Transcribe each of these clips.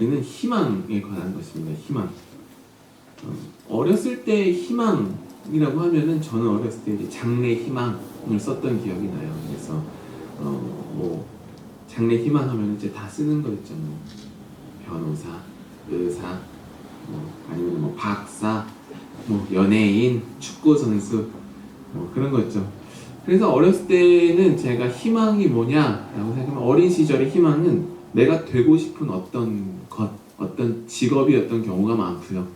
이야기는 희망에 관한 것입니다. 희망. 어, 어렸을 때 희망이라고 하면은 저는 어렸을 때 장래 희망을 썼던 기억이 나요. 그래서 어 뭐 장래 희망 하면 이제 다 쓰는 거. 뭐 변호사, 의사, 뭐 아니면 뭐 박사, 뭐 연예인, 축구 선수 뭐 그런 거 있죠. 그래서 어렸을 때는 제가 희망이 뭐냐라고 생각하면 어린 시절의 희망은 내가 되고 싶은 어떤 것, 어떤 직업이었던 경우가 많고요.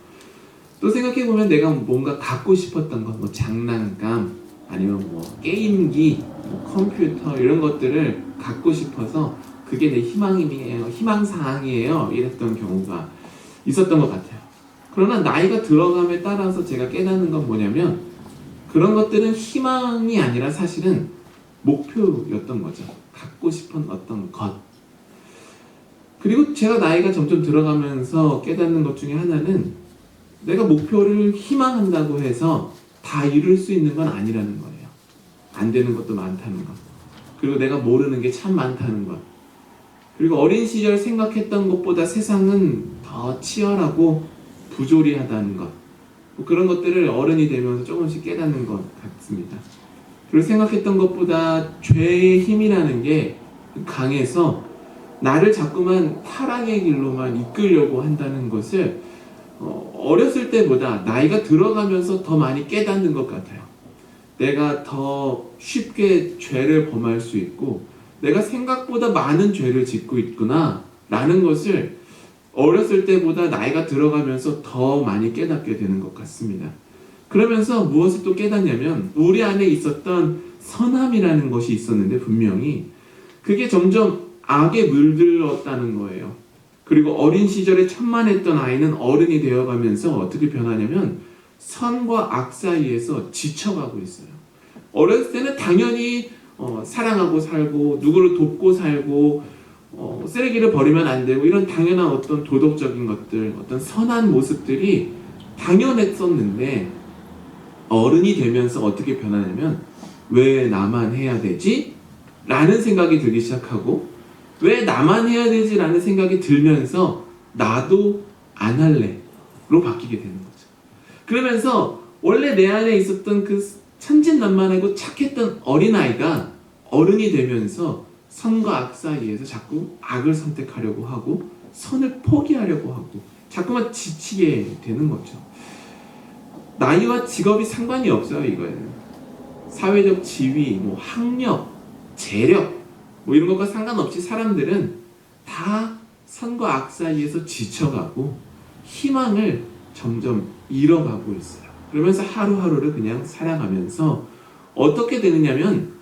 또 생각해 보면 내가 뭔가 갖고 싶었던 것, 뭐 장난감 아니면 뭐 게임기, 뭐 컴퓨터 이런 것들을 갖고 싶어서 그게 내 희망이에요, 희망 사항이에요 이랬던 경우가 있었던 것 같아요. 그러나 나이가 들어감에 따라서 제가 깨닫는 건 뭐냐면 그런 것들은 희망이 아니라 사실은 목표였던 거죠. 갖고 싶은 어떤 것. 그리고 제가 나이가 점점 들어가면서 깨닫는 것 중에 하나는 내가 목표를 희망한다고 해서 다 이룰 수 있는 건 아니라는 거예요. 안 되는 것도 많다는 것. 그리고 내가 모르는 게 참 많다는 것. 그리고 어린 시절 생각했던 것보다 세상은 더 치열하고 부조리하다는 것. 뭐 그런 것들을 어른이 되면서 조금씩 깨닫는 것 같습니다. 그리고 생각했던 것보다 죄의 힘이라는 게 강해서 나를 자꾸만 타락의 길로만 이끌려고 한다는 것을 어, 어렸을 때보다 나이가 들어가면서 더 많이 깨닫는 것 같아요. 내가 더 쉽게 죄를 범할 수 있고 내가 생각보다 많은 죄를 짓고 있구나 라는 것을 어렸을 때보다 나이가 들어가면서 더 많이 깨닫게 되는 것 같습니다. 그러면서 무엇을 또 깨닫냐면 우리 안에 있었던 선함이라는 것이 있었는데 분명히 그게 점점 악에 물들었다는 거예요. 그리고 어린 시절에 천만했던 아이는 어른이 되어가면서 어떻게 변하냐면 선과 악 사이에서 지쳐가고 있어요. 어렸을 때는 당연히 어, 사랑하고 살고 누구를 돕고 살고 어, 쓰레기를 버리면 안 되고 이런 당연한 어떤 도덕적인 것들, 어떤 선한 모습들이 당연했었는데 어른이 되면서 어떻게 변하냐면 왜 나만 해야 되지? 라는 생각이 들기 시작하고 왜 나만 해야 되지? 라는 생각이 들면서 나도 안 할래로 바뀌게 되는 거죠. 그러면서 원래 내 안에 있었던 그 천진난만하고 착했던 어린아이가 어른이 되면서 선과 악 사이에서 자꾸 악을 선택하려고 하고 선을 포기하려고 하고 자꾸만 지치게 되는 거죠. 나이와 직업이 상관이 없어요, 이거에는. 사회적 지위, 뭐 학력, 재력, 뭐 이런 것과 상관없이 사람들은 다 선과 악 사이에서 지쳐가고 희망을 점점 잃어가고 있어요. 그러면서 하루하루를 그냥 살아가면서 어떻게 되느냐면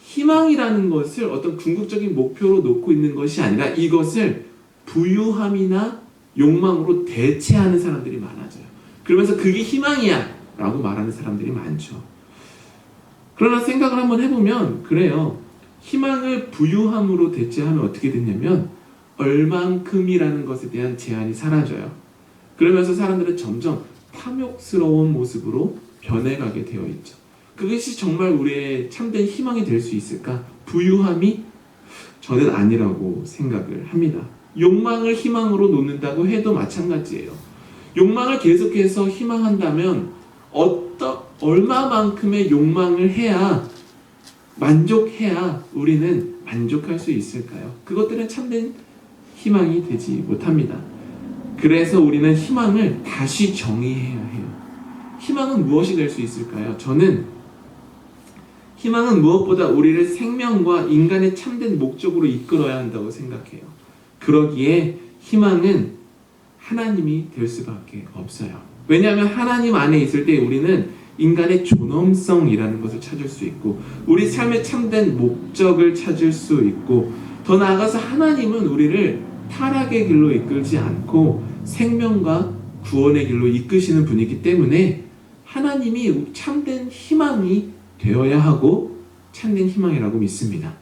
희망이라는 것을 어떤 궁극적인 목표로 놓고 있는 것이 아니라 이것을 부유함이나 욕망으로 대체하는 사람들이 많아져요. 그러면서 그게 희망이야 라고 말하는 사람들이 많죠. 그러나 생각을 한번 해보면 그래요. 희망을 부유함으로 대체하면 어떻게 되냐면 얼만큼이라는 것에 대한 제한이 사라져요. 그러면서 사람들은 점점 탐욕스러운 모습으로 변해가게 되어 있죠. 그것이 정말 우리의 참된 희망이 될 수 있을까? 부유함이 저는 아니라고 생각을 합니다. 욕망을 희망으로 놓는다고 해도 마찬가지예요. 욕망을 계속해서 희망한다면 어떤 얼마만큼의 욕망을 해야 만족해야 우리는 만족할 수 있을까요? 그것들은 참된 희망이 되지 못합니다. 그래서 우리는 희망을 다시 정의해야 해요. 희망은 무엇이 될 수 있을까요? 저는 희망은 무엇보다 우리를 생명과 인간의 참된 목적으로 이끌어야 한다고 생각해요. 그러기에 희망은 하나님이 될 수밖에 없어요. 왜냐하면 하나님 안에 있을 때 우리는 인간의 존엄성이라는 것을 찾을 수 있고 우리 삶의 참된 목적을 찾을 수 있고 더 나아가서 하나님은 우리를 타락의 길로 이끌지 않고 생명과 구원의 길로 이끄시는 분이기 때문에 하나님이 참된 희망이 되어야 하고 참된 희망이라고 믿습니다.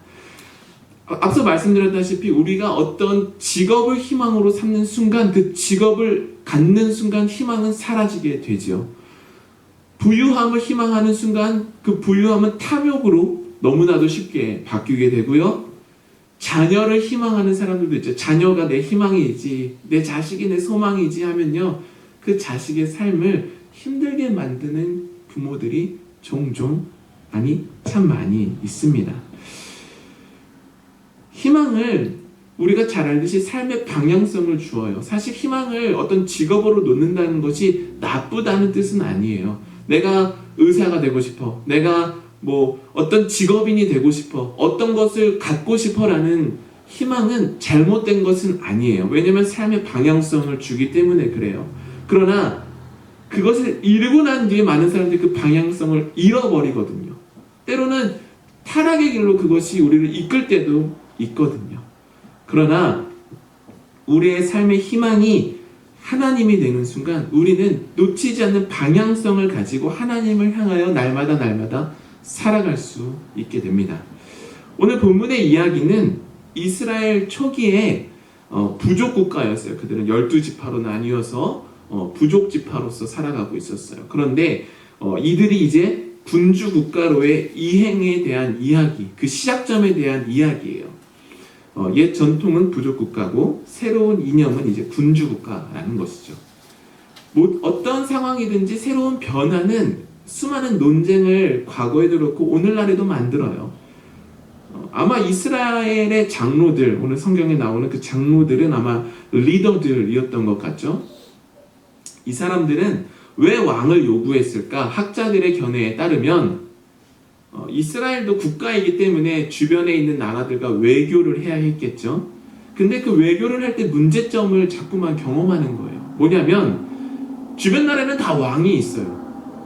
앞서 말씀드렸다시피 우리가 어떤 직업을 희망으로 삼는 순간 그 직업을 갖는 순간 희망은 사라지게 되죠. 부유함을 희망하는 순간 그 부유함은 탐욕으로 너무나도 쉽게 바뀌게 되고요. 자녀를 희망하는 사람들도 있죠. 자녀가 내 희망이지, 내 자식이 내 소망이지 하면요. 그 자식의 삶을 힘들게 만드는 부모들이 종종, 아니, 참 많이 있습니다. 희망을 우리가 잘 알듯이 삶의 방향성을 주어요. 사실 희망을 어떤 직업으로 놓는다는 것이 나쁘다는 뜻은 아니에요. 내가 의사가 되고 싶어. 내가 뭐 어떤 직업인이 되고 싶어. 어떤 것을 갖고 싶어라는 희망은 잘못된 것은 아니에요. 왜냐면 삶의 방향성을 주기 때문에 그래요. 그러나 그것을 이루고 난 뒤에 많은 사람들이 그 방향성을 잃어버리거든요. 때로는 타락의 길로 그것이 우리를 이끌 때도 있거든요. 그러나 우리의 삶의 희망이 하나님이 되는 순간 우리는 놓치지 않는 방향성을 가지고 하나님을 향하여 날마다 날마다 살아갈 수 있게 됩니다. 오늘 본문의 이야기는 이스라엘 초기에 어, 부족 국가였어요. 그들은 열두 지파로 나뉘어서 어, 부족 지파로서 살아가고 있었어요. 그런데 어, 이들이 이제 군주 국가로의 이행에 대한 이야기, 그 시작점에 대한 이야기예요. 어, 옛 전통은 부족 국가고 새로운 이념은 이제 군주 국가라는 것이죠. 뭐, 어떤 상황이든지 새로운 변화는 수많은 논쟁을 과거에도 그렇고 오늘날에도 만들어요. 어, 아마 이스라엘의 장로들, 오늘 성경에 나오는 그 장로들은 아마 리더들이었던 것 같죠. 이 사람들은 왜 왕을 요구했을까? 학자들의 견해에 따르면 어, 이스라엘도 국가이기 때문에 주변에 있는 나라들과 외교를 해야 했겠죠. 근데 그 외교를 할 때 문제점을 자꾸만 경험하는 거예요. 뭐냐면 주변 나라에는 다 왕이 있어요.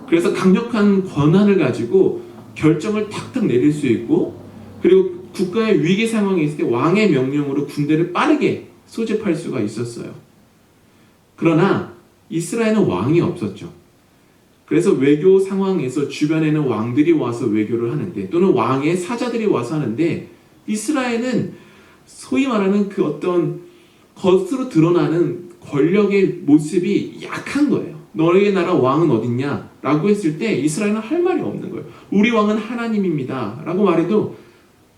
그래서 강력한 권한을 가지고 결정을 탁탁 내릴 수 있고 그리고 국가의 위기 상황에 있을 때 왕의 명령으로 군대를 빠르게 소집할 수가 있었어요. 그러나 이스라엘은 왕이 없었죠. 그래서 외교 상황에서 주변에는 왕들이 와서 외교를 하는데 또는 왕의 사자들이 와서 하는데 이스라엘은 소위 말하는 그 어떤 겉으로 드러나는 권력의 모습이 약한 거예요. 너희의 나라 왕은 어딨냐? 라고 했을 때 이스라엘은 할 말이 없는 거예요. 우리 왕은 하나님입니다. 라고 말해도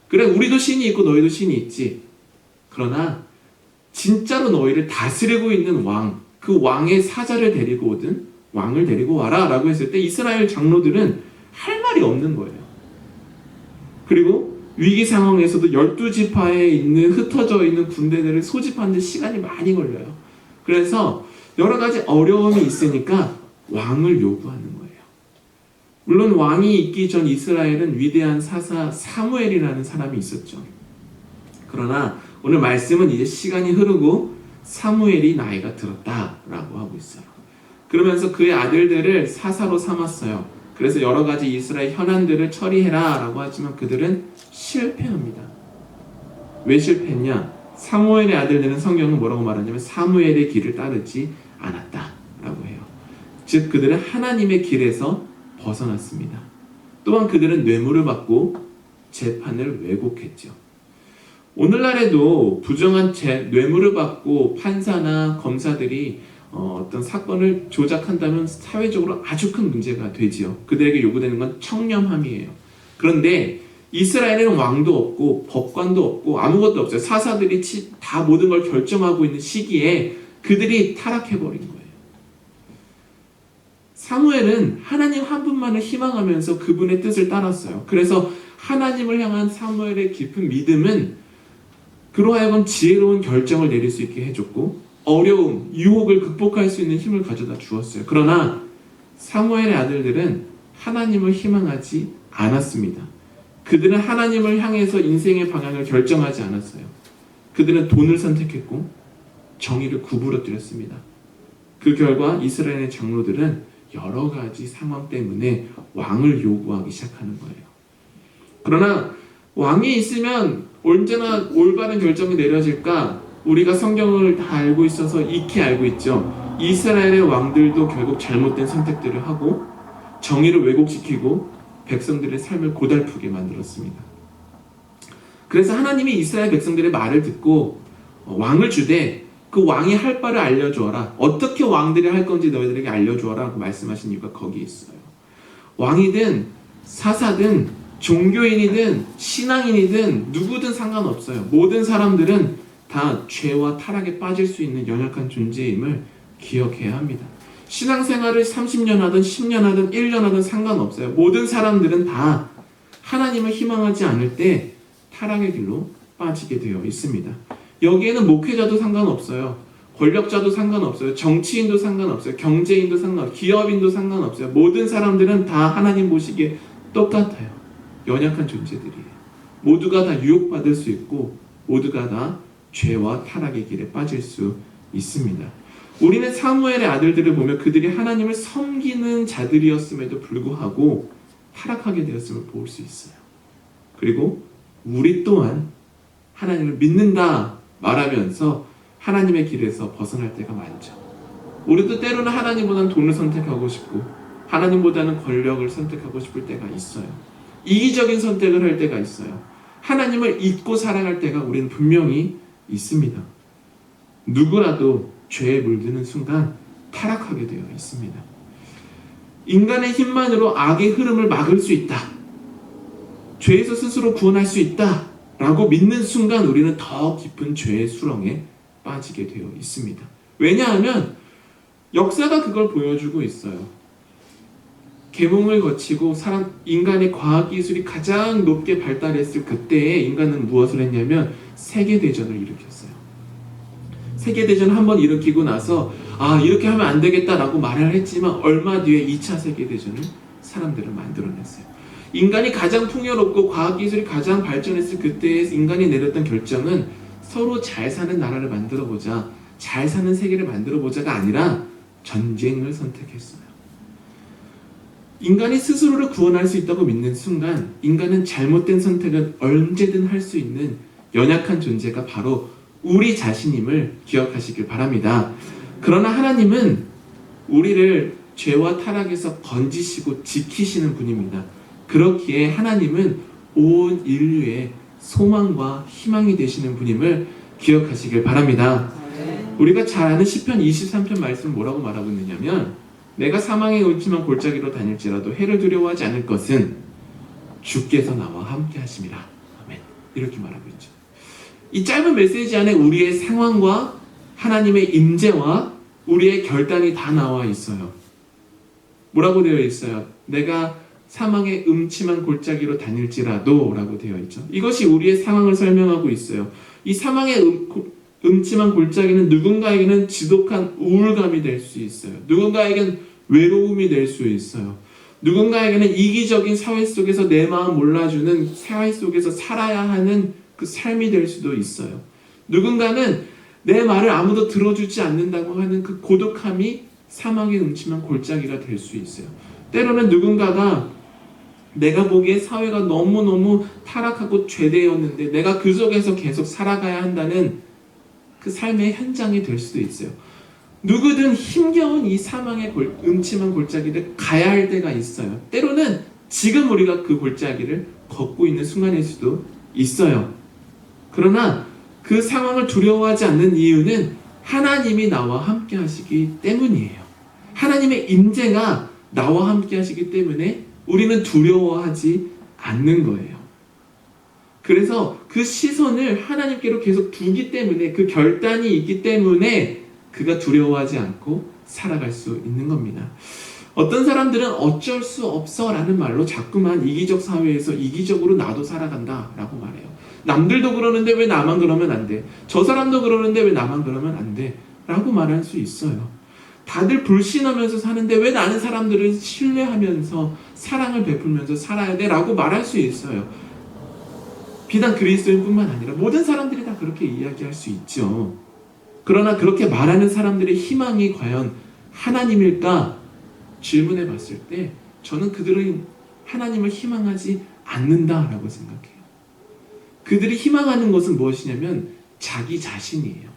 그래 우리도 신이 있고 너희도 신이 있지. 그러나 진짜로 너희를 다스리고 있는 왕, 그 왕의 사자를 데리고 오든 왕을 데리고 와라 라고 했을 때 이스라엘 장로들은 할 말이 없는 거예요. 그리고 위기 상황에서도 열두 지파에 있는 흩어져 있는 군대들을 소집하는데 시간이 많이 걸려요. 그래서 여러 가지 어려움이 있으니까 왕을 요구하는 거예요. 물론 왕이 있기 전 이스라엘은 위대한 사사 사무엘이라는 사람이 있었죠. 그러나 오늘 말씀은 이제 시간이 흐르고 사무엘이 나이가 들었다라고 하고 있어요. 그러면서 그의 아들들을 사사로 삼았어요. 그래서 여러 가지 이스라엘 현안들을 처리해라 라고 하지만 그들은 실패합니다. 왜 실패했냐? 사무엘의 아들들은 성경은 뭐라고 말하냐면 사무엘의 길을 따르지 않았다 라고 해요. 즉 그들은 하나님의 길에서 벗어났습니다. 또한 그들은 뇌물을 받고 재판을 왜곡했죠. 오늘날에도 부정한 재, 뇌물을 받고 판사나 검사들이 어, 어떤 사건을 조작한다면 사회적으로 아주 큰 문제가 되지요. 그들에게 요구되는 건 청렴함이에요. 그런데 이스라엘에는 왕도 없고 법관도 없고 아무것도 없어요. 사사들이 치- 다 모든 걸 결정하고 있는 시기에 그들이 타락해버린 거예요. 사무엘은 하나님 한 분만을 희망하면서 그분의 뜻을 따랐어요. 그래서 하나님을 향한 사무엘의 깊은 믿음은 그로 하여금 지혜로운 결정을 내릴 수 있게 해줬고 어려움, 유혹을 극복할 수 있는 힘을 가져다 주었어요. 그러나 사무엘의 아들들은 하나님을 희망하지 않았습니다. 그들은 하나님을 향해서 인생의 방향을 결정하지 않았어요. 그들은 돈을 선택했고 정의를 구부러뜨렸습니다. 그 결과 이스라엘의 장로들은 여러 가지 상황 때문에 왕을 요구하기 시작하는 거예요. 그러나 왕이 있으면 언제나 올바른 결정이 내려질까? 우리가 성경을 다 알고 있어서 익히 알고 있죠. 이스라엘의 왕들도 결국 잘못된 선택들을 하고 정의를 왜곡시키고 백성들의 삶을 고달프게 만들었습니다. 그래서 하나님이 이스라엘 백성들의 말을 듣고 어, 왕을 주되 그 왕이 할 바를 알려주어라. 어떻게 왕들이 할 건지 너희들에게 알려주어라. 말씀하신 이유가 거기에 있어요. 왕이든 사사든 종교인이든 신앙인이든 누구든 상관없어요. 모든 사람들은 다 죄와 타락에 빠질 수 있는 연약한 존재임을 기억해야 합니다. 신앙생활을 30년 하든 10년 하든 1년 하든 상관없어요. 모든 사람들은 다 하나님을 희망하지 않을 때 타락의 길로 빠지게 되어 있습니다. 여기에는 목회자도 상관없어요. 권력자도 상관없어요. 정치인도 상관없어요. 경제인도 상관없어요. 기업인도 상관없어요. 모든 사람들은 다 하나님 보시기에 똑같아요. 연약한 존재들이에요. 모두가 다 유혹받을 수 있고 모두가 다 죄와 타락의 길에 빠질 수 있습니다. 우리는 사무엘의 아들들을 보며 그들이 하나님을 섬기는 자들이었음에도 불구하고 타락하게 되었음을 볼 수 있어요. 그리고 우리 또한 하나님을 믿는다 말하면서 하나님의 길에서 벗어날 때가 많죠. 우리도 때로는 하나님보다는 돈을 선택하고 싶고 하나님보다는 권력을 선택하고 싶을 때가 있어요. 이기적인 선택을 할 때가 있어요. 하나님을 잊고 살아갈 때가 우리는 분명히 있습니다. 누구라도 죄에 물드는 순간 타락하게 되어 있습니다. 인간의 힘만으로 악의 흐름을 막을 수 있다. 죄에서 스스로 구원할 수 있다. 라고 믿는 순간 우리는 더 깊은 죄의 수렁에 빠지게 되어 있습니다. 왜냐하면 역사가 그걸 보여주고 있어요. 개몽을 거치고 사람 인간의 과학 기술이 가장 높게 발달했을 그때에 인간은 무엇을 했냐면 세계 대전을 일으켰어요. 세계 대전 한 번 일으키고 나서 아 이렇게 하면 안 되겠다라고 말을 했지만 얼마 뒤에 2차 세계 대전을 사람들은 만들어냈어요. 인간이 가장 풍요롭고 과학 기술이 가장 발전했을 그때에 인간이 내렸던 결정은 서로 잘 사는 나라를 만들어 보자, 잘 사는 세계를 만들어 보자가 아니라 전쟁을 선택했어요. 인간이 스스로를 구원할 수 있다고 믿는 순간 인간은 잘못된 선택을 언제든 할 수 있는 연약한 존재가 바로 우리 자신임을 기억하시길 바랍니다. 그러나 하나님은 우리를 죄와 타락에서 건지시고 지키시는 분입니다. 그렇기에 하나님은 온 인류의 소망과 희망이 되시는 분임을 기억하시길 바랍니다. 우리가 잘 아는 시편 23편 말씀 뭐라고 말하고 있느냐면 내가 사망의 음침한 골짜기로 다닐지라도 해를 두려워하지 않을 것은 주께서 나와 함께 하심이라. 아멘. 이렇게 말하고 있죠. 이 짧은 메시지 안에 우리의 상황과 하나님의 임재와 우리의 결단이 다 나와 있어요. 뭐라고 되어 있어요? 내가 사망의 음침한 골짜기로 다닐지라도 라고 되어 있죠. 이것이 우리의 상황을 설명하고 있어요. 이 사망의 음, 음침한 골짜기는 누군가에게는 지독한 우울감이 될 수 있어요. 누군가에게는 외로움이 될 수 있어요. 누군가에게는 이기적인 사회 속에서 내 마음 몰라주는 사회 속에서 살아야 하는 그 삶이 될 수도 있어요. 누군가는 내 말을 아무도 들어주지 않는다고 하는 그 고독함이 사망의 음침한 골짜기가 될 수 있어요. 때로는 누군가가 내가 보기에 사회가 너무너무 타락하고 죄되었는데 내가 그 속에서 계속 살아가야 한다는 그 삶의 현장이 될 수도 있어요. 누구든 힘겨운 이 사망의 골, 음침한 골짜기를 가야 할 때가 있어요. 때로는 지금 우리가 그 골짜기를 걷고 있는 순간일 수도 있어요. 그러나 그 상황을 두려워하지 않는 이유는 하나님이 나와 함께 하시기 때문이에요. 하나님의 임재가 나와 함께 하시기 때문에 우리는 두려워하지 않는 거예요. 그래서 그 시선을 하나님께로 계속 두기 때문에 그 결단이 있기 때문에 그가 두려워하지 않고 살아갈 수 있는 겁니다. 어떤 사람들은 어쩔 수 없어 라는 말로 자꾸만 이기적 사회에서 이기적으로 나도 살아간다 라고 말해요. 남들도 그러는데 왜 나만 그러면 안 돼? 저 사람도 그러는데 왜 나만 그러면 안 돼? 라고 말할 수 있어요. 다들 불신하면서 사는데 왜 나는 사람들을 신뢰하면서 사랑을 베풀면서 살아야 돼? 라고 말할 수 있어요. 비단 그리스도인뿐만 아니라 모든 사람들이 다 그렇게 이야기할 수 있죠. 그러나 그렇게 말하는 사람들의 희망이 과연 하나님일까 질문해 봤을 때 저는 그들은 하나님을 희망하지 않는다라고 생각해요. 그들이 희망하는 것은 무엇이냐면 자기 자신이에요.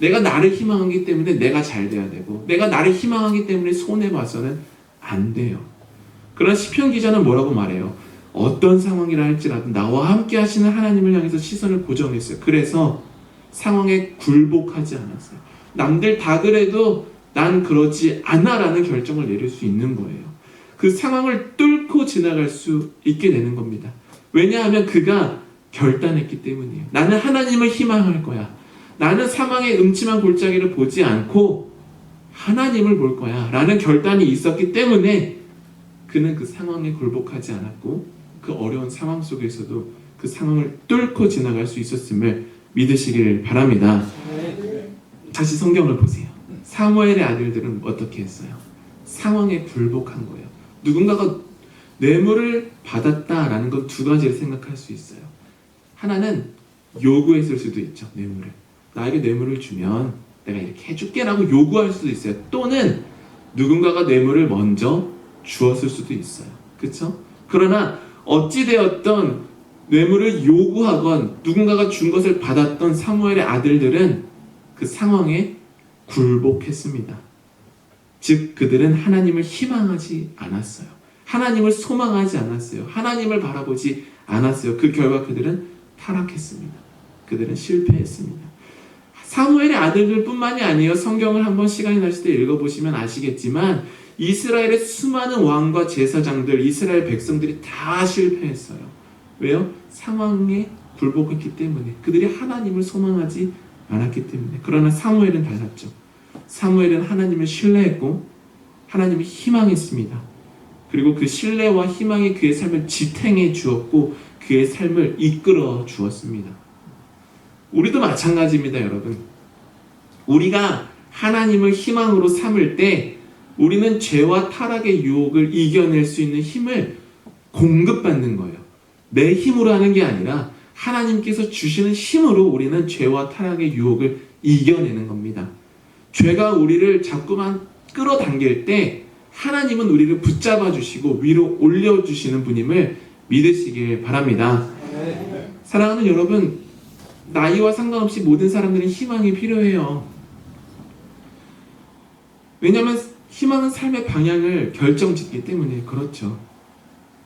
내가 나를 희망하기 때문에 내가 잘 돼야 되고 내가 나를 희망하기 때문에 손해 봐서는 안 돼요. 그러나 시편 기자는 뭐라고 말해요? 어떤 상황이라 할지라도 나와 함께 하시는 하나님을 향해서 시선을 고정했어요. 그래서 상황에 굴복하지 않았어요. 남들 다 그래도 난 그러지 않아라는 결정을 내릴 수 있는 거예요. 그 상황을 뚫고 지나갈 수 있게 되는 겁니다. 왜냐하면 그가 결단했기 때문이에요. 나는 하나님을 희망할 거야. 나는 사망의 음침한 골짜기를 보지 않고 하나님을 볼 거야. 라는 결단이 있었기 때문에 그는 그 상황에 굴복하지 않았고 그 어려운 상황 속에서도 그 상황을 뚫고 지나갈 수 있었음을 믿으시길 바랍니다. 다시 성경을 보세요. 사무엘의 아들들은 어떻게 했어요? 상황에 굴복한 거예요. 누군가가 뇌물을 받았다라는 건 두 가지를 생각할 수 있어요. 하나는 요구했을 수도 있죠. 뇌물을. 나에게 뇌물을 주면 내가 이렇게 해줄게라고 요구할 수도 있어요. 또는 누군가가 뇌물을 먼저 주었을 수도 있어요. 그렇죠? 그러나 어찌 되었던 뇌물을 요구하건 누군가가 준 것을 받았던 사무엘의 아들들은 그 상황에 굴복했습니다. 즉 그들은 하나님을 희망하지 않았어요. 하나님을 소망하지 않았어요. 하나님을 바라보지 않았어요. 그 결과 그들은 타락했습니다. 그들은 실패했습니다. 사무엘의 아들들 뿐만이 아니에요. 성경을 한번 시간이 나실 때 읽어보시면 아시겠지만 이스라엘의 수많은 왕과 제사장들, 이스라엘 백성들이 다 실패했어요. 왜요? 상황에 굴복했기 때문에 그들이 하나님을 소망하지 않았기 때문에 그러나 사무엘은 달랐죠. 사무엘은 하나님을 신뢰했고 하나님을 희망했습니다. 그리고 그 신뢰와 희망이 그의 삶을 지탱해 주었고 그의 삶을 이끌어 주었습니다. 우리도 마찬가지입니다, 여러분. 우리가 하나님을 희망으로 삼을 때 우리는 죄와 타락의 유혹을 이겨낼 수 있는 힘을 공급받는 거예요. 내 힘으로 하는 게 아니라 하나님께서 주시는 힘으로 우리는 죄와 타락의 유혹을 이겨내는 겁니다. 죄가 우리를 자꾸만 끌어당길 때 하나님은 우리를 붙잡아 주시고 위로 올려 주시는 분임을 믿으시길 바랍니다. 사랑하는 여러분, 나이와 상관없이 모든 사람들은 희망이 필요해요. 왜냐하면 희망은 삶의 방향을 결정짓기 때문에 그렇죠.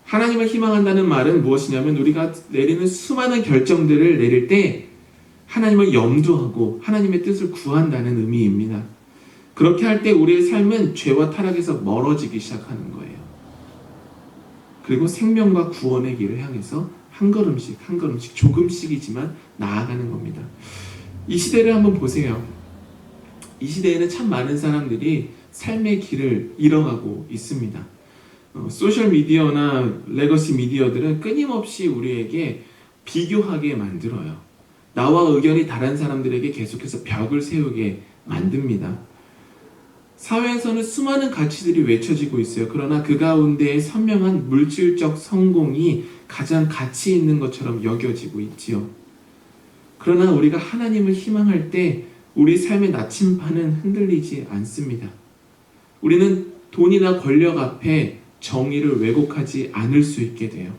하나님을 희망한다는 말은 무엇이냐면 우리가 내리는 수많은 결정들을 내릴 때 하나님을 염두하고 하나님의 뜻을 구한다는 의미입니다. 그렇게 할 때 우리의 삶은 죄와 타락에서 멀어지기 시작하는 거예요. 그리고 생명과 구원의 길을 향해서 한 걸음씩 한 걸음씩 조금씩이지만 나아가는 겁니다. 이 시대를 한번 보세요. 이 시대에는 참 많은 사람들이 삶의 길을 잃어가고 있습니다. 어, 소셜 미디어나 레거시 미디어들은 끊임없이 우리에게 비교하게 만들어요. 나와 의견이 다른 사람들에게 계속해서 벽을 세우게 만듭니다. 사회에서는 수많은 가치들이 외쳐지고 있어요. 그러나 그 가운데 선명한 물질적 성공이 가장 가치 있는 것처럼 여겨지고 있지요. 그러나 우리가 하나님을 희망할 때 우리 삶의 나침반은 흔들리지 않습니다. 우리는 돈이나 권력 앞에 정의를 왜곡하지 않을 수 있게 돼요.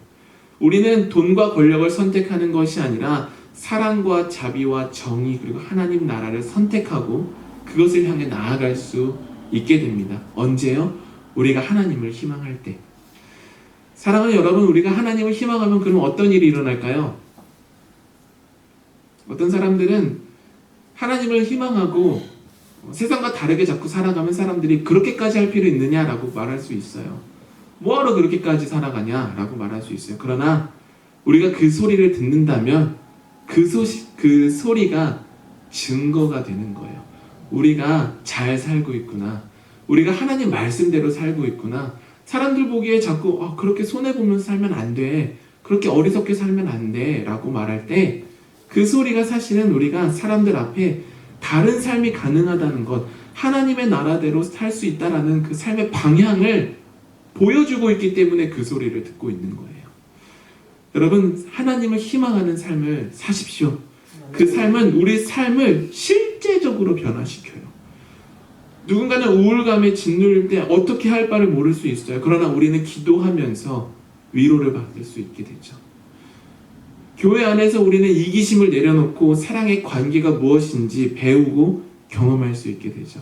우리는 돈과 권력을 선택하는 것이 아니라 사랑과 자비와 정의 그리고 하나님 나라를 선택하고 그것을 향해 나아갈 수 있게 됩니다. 언제요? 우리가 하나님을 희망할 때. 사랑하는 여러분, 우리가 하나님을 희망하면 그럼 어떤 일이 일어날까요? 어떤 사람들은 하나님을 희망하고 세상과 다르게 자꾸 살아가면 사람들이 그렇게까지 할 필요 있느냐라고 말할 수 있어요. 뭐하러 그렇게까지 살아가냐라고 말할 수 있어요. 그러나 우리가 그 소리를 듣는다면 그 소시, 그 소리가 증거가 되는 거예요. 우리가 잘 살고 있구나. 우리가 하나님 말씀대로 살고 있구나. 사람들 보기에 자꾸 어, 그렇게 손해 보면서 살면 안 돼. 그렇게 어리석게 살면 안 돼. 라고 말할 때 그 소리가 사실은 우리가 사람들 앞에 다른 삶이 가능하다는 것, 하나님의 나라대로 살 수 있다라는 그 삶의 방향을 보여주고 있기 때문에 그 소리를 듣고 있는 거예요. 여러분, 하나님을 희망하는 삶을 사십시오. 그 삶은 우리 삶을 실제적으로 변화시켜요. 누군가는 우울감에 짓눌릴 때 어떻게 할 바를 모를 수 있어요. 그러나 우리는 기도하면서 위로를 받을 수 있게 되죠. 교회 안에서 우리는 이기심을 내려놓고 사랑의 관계가 무엇인지 배우고 경험할 수 있게 되죠.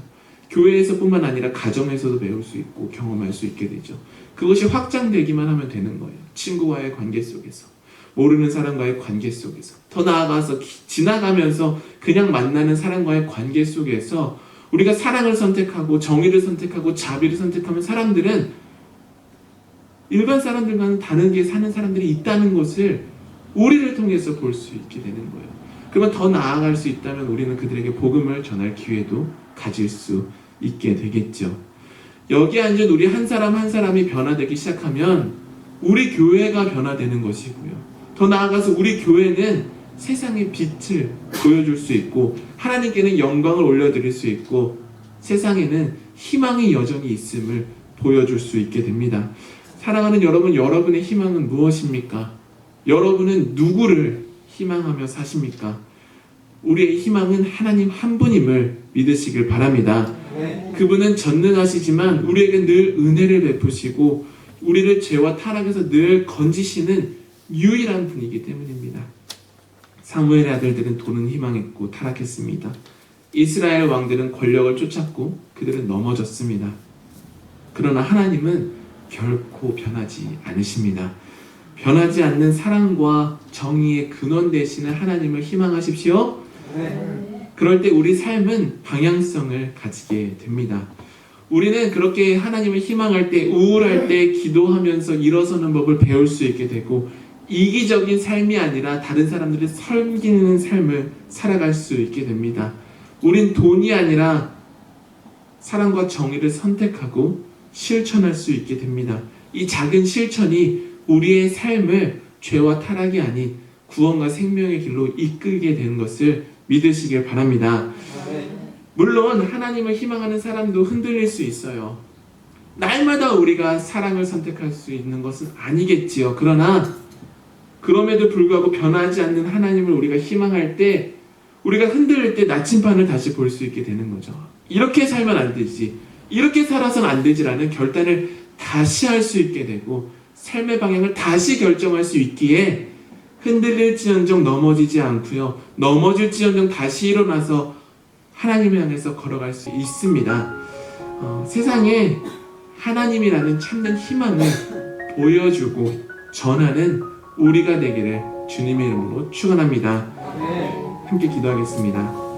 교회에서뿐만 아니라 가정에서도 배울 수 있고 경험할 수 있게 되죠. 그것이 확장되기만 하면 되는 거예요. 친구와의 관계 속에서. 모르는 사람과의 관계 속에서. 더 나아가서 기- 지나가면서 그냥 만나는 사람과의 관계 속에서 우리가 사랑을 선택하고 정의를 선택하고 자비를 선택하면 사람들은 일반 사람들과는 다르게 사는 사람들이 있다는 것을 우리를 통해서 볼 수 있게 되는 거예요. 그러면 더 나아갈 수 있다면 우리는 그들에게 복음을 전할 기회도 가질 수 있게 되겠죠. 여기 앉은 우리 한 사람 한 사람이 변화되기 시작하면 우리 교회가 변화되는 것이고요. 더 나아가서 우리 교회는 세상의 빛을 보여줄 수 있고 하나님께는 영광을 올려드릴 수 있고 세상에는 희망이 여전히 있음을 보여줄 수 있게 됩니다. 사랑하는 여러분, 여러분의 희망은 무엇입니까? 여러분은 누구를 희망하며 사십니까? 우리의 희망은 하나님 한 분임을 믿으시길 바랍니다. 그분은 전능하시지만 우리에게 늘 은혜를 베푸시고 우리를 죄와 타락에서 늘 건지시는 유일한 분이기 때문입니다. 사무엘의 아들들은 돈은 희망했고 타락했습니다. 이스라엘 왕들은 권력을 쫓았고 그들은 넘어졌습니다. 그러나 하나님은 결코 변하지 않으십니다. 변하지 않는 사랑과 정의의 근원 되시는 하나님을 희망하십시오. 그럴 때 우리 삶은 방향성을 가지게 됩니다. 우리는 그렇게 하나님을 희망할 때, 우울할 때 기도하면서 일어서는 법을 배울 수 있게 되고, 이기적인 삶이 아니라 다른 사람들을 섬기는 삶을 살아갈 수 있게 됩니다. 우린 돈이 아니라 사랑과 정의를 선택하고 실천할 수 있게 됩니다. 이 작은 실천이 우리의 삶을 죄와 타락이 아닌 구원과 생명의 길로 이끌게 되는 것을 믿으시길 바랍니다. 물론 하나님을 희망하는 사람도 흔들릴 수 있어요. 날마다 우리가 사랑을 선택할 수 있는 것은 아니겠지요. 그러나 그럼에도 불구하고 변하지 않는 하나님을 우리가 희망할 때 우리가 흔들릴 때 나침반을 다시 볼 수 있게 되는 거죠. 이렇게 살면 안 되지. 이렇게 살아서는 안 되지라는 결단을 다시 할 수 있게 되고 삶의 방향을 다시 결정할 수 있기에 흔들릴지언정 넘어지지 않고요. 넘어질지언정 다시 일어나서 하나님을 향해서 걸어갈 수 있습니다. 어, 세상에 하나님이라는 참된 희망을 보여주고 전하는 우리가 되기를 주님의 이름으로 축원합니다. 함께 기도하겠습니다.